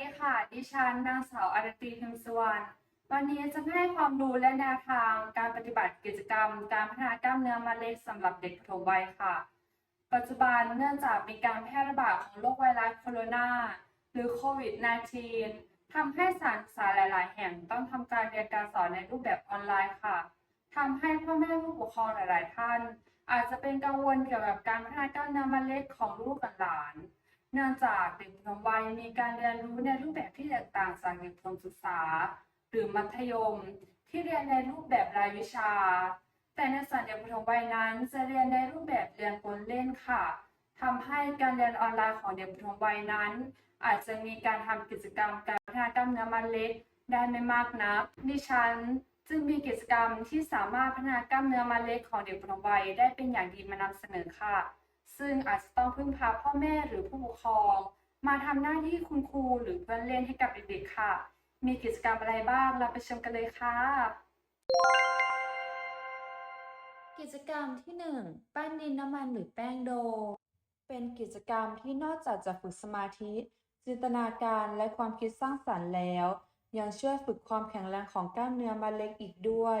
ดิฉันนางสาวอารตีพิมพ์สวรรณวันนี้จะให้ความรู้และแนวทางการปฏิบัติกิจกรรม การพัฒนากล้ามเนื้อมัดเล็กสำหรับเด็กปฐมวัยค่ะ ปัจจุบันเนื่องจากมีการแพร่ระบาดของโรคไวรัสโคโรนาหรือโควิด -19 ทำให้สถานศึกษาหลาย ๆ แห่งต้องทำการเรียนการสอนในรูปแบบออนไลน์ค่ะทำให้พ่อแม่ผู้ปกครองหลาย ๆ ท่าน อาจจะเป็นกังวลเกี่ยวกับการพัฒนากล้ามเนื้อมัดเล็กของลูกหลาน เนื่องจากเด็กปฐมวัยมีการเรียนรู้ในรูปแบบที่แตกต่างจากเด็กประถมศึกษา หรือมัธยม ที่เรียนในรูปแบบรายวิชา แต่ในส่วนเด็กปฐมวัยนั้นจะเรียนในรูปแบบเรียนปนเล่นค่ะทำให้การเรียนออนไลน์ของเด็กปฐมวัยนั้น อาจจะมีการทำกิจกรรมการพัฒนากล้ามเนื้อมัดเล็กได้ไม่มากนักดิฉันจึงมีกิจกรรมที่สามารถพัฒนากล้ามเนื้อมัดเล็กของเด็กปฐมวัยได้เป็นอย่างดีมานำเสนอค่ะ ซึ่งอาจจะต้องพึ่งพาพ่อแม่หรือผู้ปกครอง มาทำหน้าที่คุณครูหรือเพื่อนเล่นให้กับเด็กๆค่ะ มีกิจกรรมอะไรบ้างเราไปชมกันเลยค่ะ กิจกรรมที่ 1 ปั้นดินน้ำมันหรือแป้งโด เป็นกิจกรรมที่นอกจากจะฝึกสมาธิ จินตนาการและความคิดสร้างสรรค์แล้ว ยังช่วยฝึกความแข็งแรงของกล้ามเนื้อมัดเล็กอีกด้วย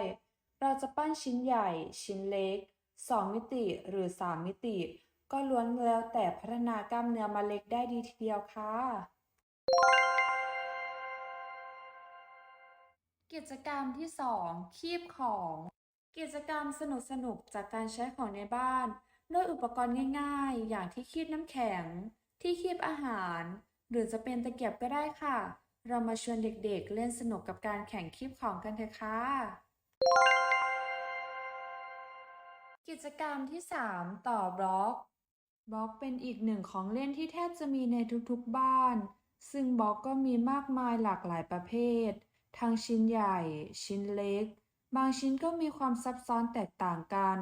เราจะปั้นชิ้นใหญ่ ชิ้นเล็ก 2 มิติหรือ 3 มิติ ก็ล้วนแล้วแต่พัฒนากล้ามเนื้อมัดเล็กได้ดีทีเดียวค่ะ กิจกรรมที่ 2 คีบของ กิจกรรมสนุกๆจากการใช้ของในบ้านด้วยอุปกรณ์ง่าย ๆ อย่างที่คีบน้ำแข็ง ที่คีบอาหาร หรือจะเป็นตะเกียบก็ได้ค่ะ เรามาชวนเด็กๆเล่นสนุกกับการแข่งคีบของกันเถอะค่ะกิจกรรมที่ 3 ต่อบล็อก บล็อกเป็นอีกหนึ่งของเล่นที่แทบจะมีในทุกๆบ้าน ซึ่งบล็อกก็มีมากมายหลากหลายประเภท ทั้งชิ้นใหญ่ ชิ้นเล็ก บางชิ้นก็มีความซับซ้อนแตกต่างกัน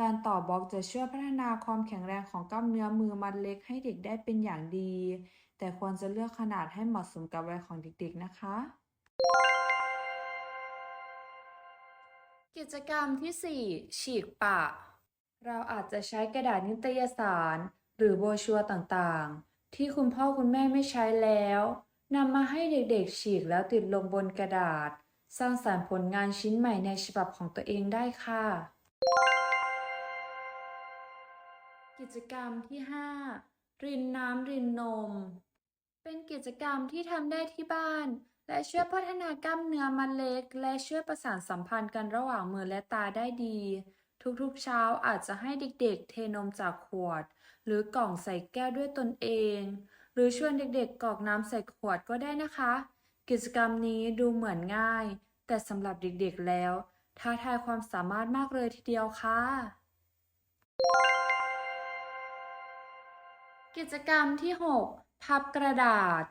การต่อบล็อกจะช่วยพัฒนาความแข็งแรงของกล้ามเนื้อมือมัดเล็กให้เด็กได้เป็นอย่างดี แต่ควรจะเลือกขนาดให้เหมาะสมกับวัยของเด็กๆ นะคะ กิจกรรมที่ 4 ฉีกปะ เราอาจจะใช้กระดาษนิตยสาร หรือโบชัวต่างๆ ที่คุณพ่อคุณแม่ไม่ใช้แล้วนำมาให้เด็กๆ ฉีกแล้วติดลงบนกระดาษ สร้างสรรค์ผลงานชิ้นใหม่ในฉบับของตัวเองได้ค่ะ กิจกรรมที่ 5 รินน้ำรินนม เป็นกิจกรรมที่ทำได้ที่บ้าน และช่วยพัฒนากล้ามเนื้อมัดเล็ก และช่วยประสานสัมพันธ์กันระหว่างมือและตาได้ดี ทุกๆเช้าอาจจะให้เด็กๆ เทนมจากขวด หรือกล่องใส่แก้วด้วยตนเอง หรือชวนเด็กๆกรอกน้ำใส่ขวดก็ได้นะคะ กิจกรรมนี้ดูเหมือนง่าย แต่สำหรับเด็กๆแล้วท้าทายความสามารถมากเลยทีเดียวค่ะ กิจกรรมที่ 6 พับกระดาษ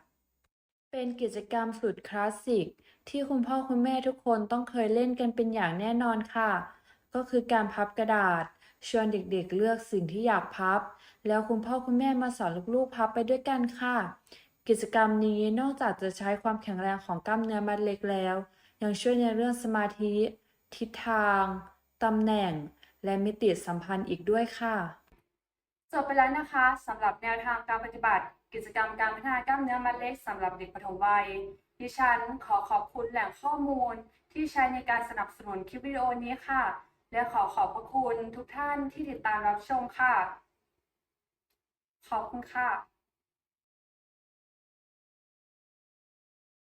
เป็นกิจกรรมสุดคลาสสิกที่คุณพ่อคุณแม่ทุกคนต้องเคยเล่นกันเป็นอย่างแน่นอนค่ะ ก็คือการพับกระดาษ ชวนเด็กๆเลือกสิ่งที่อยากพับ แล้วคุณพ่อคุณแม่มาสอนลูกๆพับไปด้วยกันค่ะ กิจกรรมนี้นอกจากจะใช้ความแข็งแรงของกล้ามเนื้อมัดเล็กแล้ว ยังช่วยในเรื่องสมาธิ ทิศทางตำแหน่ง และมิติสัมพันธ์อีกด้วยค่ะจบไปแล้วนะคะสำหรับแนวทางการปฏิบัติ กิจกรรมการพัฒนากล้ามเนื้อมัดเล็กสำหรับเด็กปฐมวัยดิฉันขอขอบคุณแหล่งข้อมูลที่ใช้ในการสนับสนุนคลิปวิดีโอนี้ค่ะ และขอขอบพระคุณทุกท่านที่ติดตามรับชมค่ะ ขอบคุณค่ะ